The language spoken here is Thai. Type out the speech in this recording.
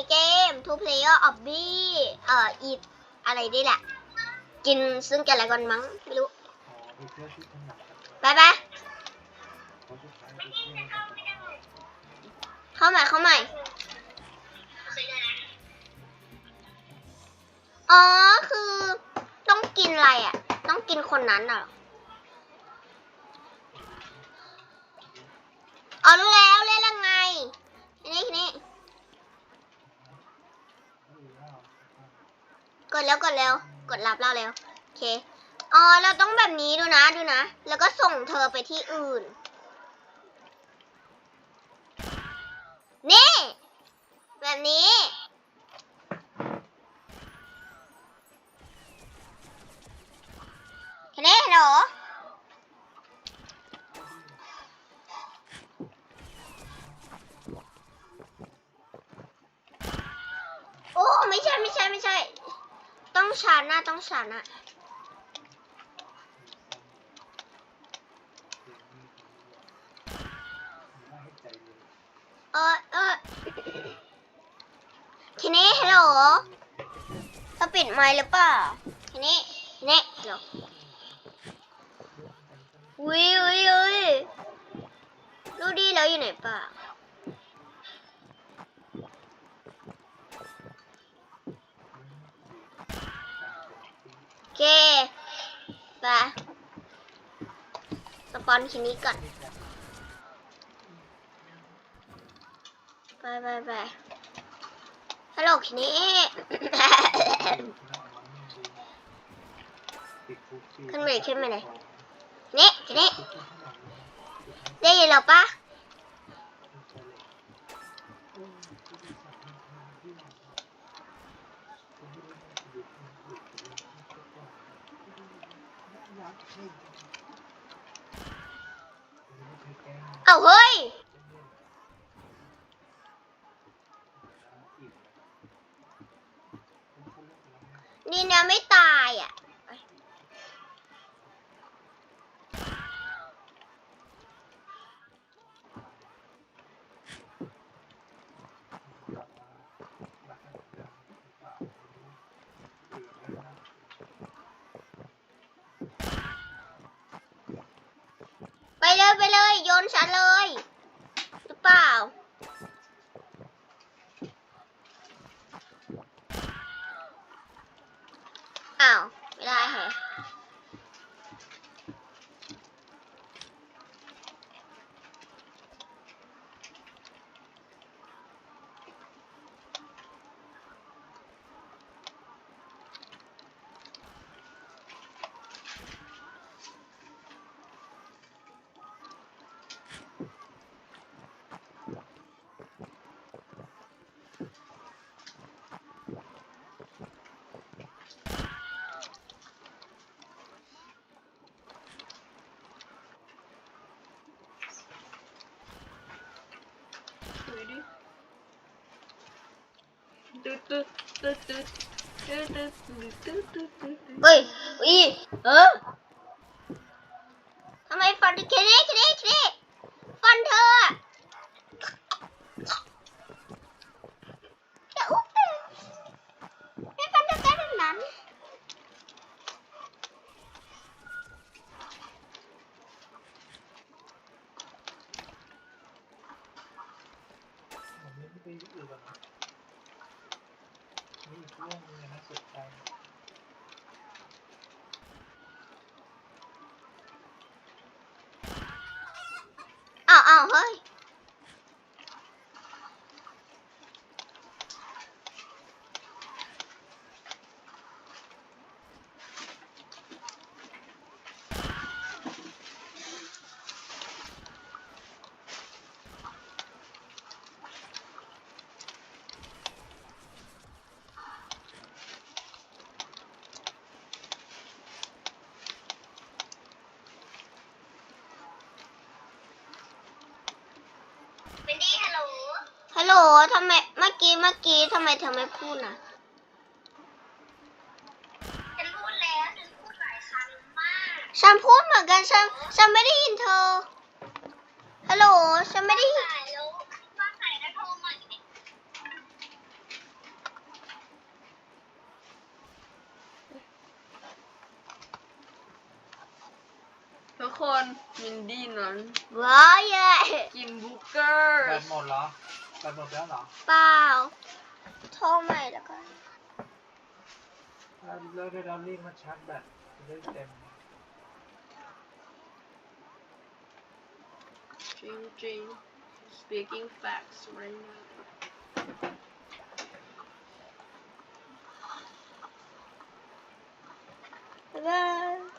นิเกม two player of b เอ่อ eat อะไรนี่แหละ กินซึ่งกันและกันมั้ง ไม่รู้ ไปไปเพราะเข้าใหม่เข้าใหม่ อ๋อ คือต้องกินอะไรอะ ต้องกินคนนั้นน่ะเหรอ อ๋อรู้แล้วเล่นยังไงนี่นี่ก ดแล้วกดแล้ว กดรับเราแล้วโอเคอ๋อเราต้องแบบนี้ดูนะดูนะ แล้วก็ส่งเธอไปที่อื่น นี่ แบบนี้แค่นี้เหรอโอ้ไม่ใช่ไม่ใช่ไม่ใช่ ต้องชาหน้าต้องชาหน้าน่าให้ใจเออเออทีนี้ฮัลโหลเธอปิดไมค์หรือเปล่าทีนี้ทีนี้ฮัลโหลอุ้ยอุ้ยอุ้ยรู้ดีแล้วอยู่ไหนป่าโอเค ไปสปอนคินี้ก่อน ไปไปไปฮัลโหลคินี้ ขึ้นไปขึ้นไปเลยนี่ทีนี้ได้ยินเราปะ เอาเฮ้ย นี่นะไม่ตายอะ เลยไปเลยโยนฉันเลย หรือเปล่า อ้าว ไม่ได้เหรอ เฮ้ยอีเออทำไมฟันแค่นี้แค่นี้แค่นี้ฟันเธออะจะอุ๊บเลยไม่ฟันเธอแค่นั้น ผมไม่ได้อื่นหรอกนะนี่ อีกเรื่องนึงนะสนใจอ้าวอ้าวเฮ้ย ทำไมเมื่อกี้เมื่อกี้ทำไมเธอไม่พูดนะฉันพูดแล้วฉันพูดหลายครั้งมากฉันพูดเหมือนกันฉันฉันไม่ได้ยินเธอฮัลโหลฉันไม่ได้ทุกคนมินดี้นั้นว้าเย่กินบุกเกอร์หมดเหรอ Wow. Tomato. I love it. I'll leave my chocolate. Jing Jing. Speaking facts right now. bye